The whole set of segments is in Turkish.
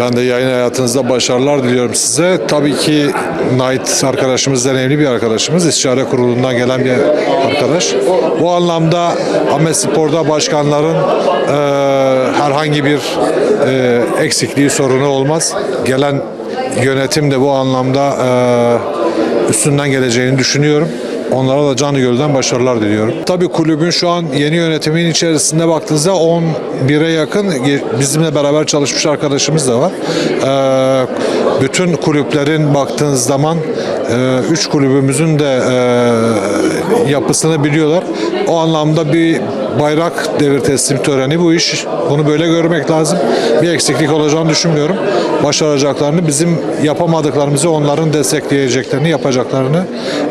Ben de yayın hayatınızda başarılar diliyorum size. Tabii ki Knight arkadaşımız önemli bir arkadaşımız. İstişare kurulundan gelen bir arkadaş. Bu anlamda Ahmet Spor'da başkanların e, herhangi bir e, eksikliği sorunu olmaz. Gelen yönetim de bu anlamda e, üstünden geleceğini düşünüyorum. Onlara da canı gölden başarılar diliyorum. Tabii kulübün şu an yeni yönetimin içerisinde baktığınızda 11'e yakın bizimle beraber çalışmış arkadaşımız da var. Ee, bütün kulüplerin baktığınız zaman 3 kulübümüzün de e, yapısını biliyorlar. O anlamda bir bayrak devir teslim töreni bu iş. Bunu böyle görmek lazım. Bir eksiklik olacağını düşünmüyorum. Başaracaklarını, bizim yapamadıklarımızı onların destekleyeceklerini, yapacaklarını,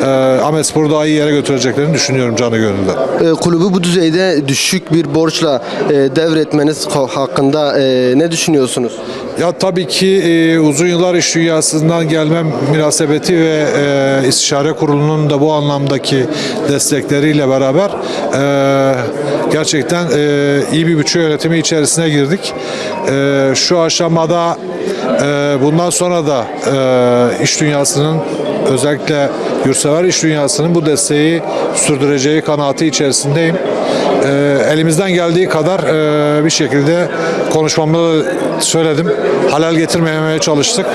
e, Ahmet Spor'u daha iyi yere götüreceklerini düşünüyorum canı gönülden. E, kulübü bu düzeyde düşük bir borçla e, devretmeniz hakkında e, ne düşünüyorsunuz? Ya tabii ki e, uzun yıllar iş dünyasından gelmem münasebeti ve e, istişare kurulunun da bu anlamdaki destekleriyle beraber e, gerçekten e, iyi bir bütçe yönetimi içerisine girdik. E, şu aşamada e, bundan sonra da e, iş dünyasının özellikle yurtsever iş dünyasının bu desteği sürdüreceği kanaati içerisindeyim. E, elimizden geldiği kadar e, bir şekilde konuşmamda da söyledim. Halel getirmemeye çalıştık.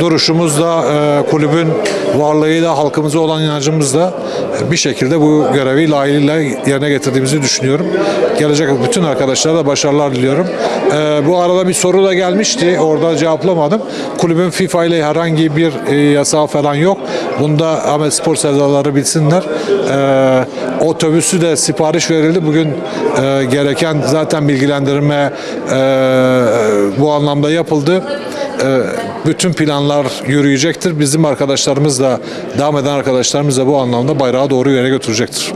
Duruşumuz da e, kulübün varlığıyla halkımıza olan inancımızla bir şekilde bu görevi layığıyla yerine getirdiğimizi düşünüyorum. Gelecek bütün arkadaşlara da başarılar diliyorum. E, bu arada bir soru da gelmişti. Orada cevaplamadım. Kulübün FIFA ile herhangi bir e, yasağı falan yok. Bunda Ahmet Spor sevdaları bilsinler. E, otobüsü de sipariş verildi. Bugün e, gereken zaten bilgilendirme e, bu anlamda yapıldı. E, bütün planlar yürüyecektir. Bizim arkadaşlarımız da devam eden arkadaşlarımız da bu anlamda bayrağı doğru yere götürecektir.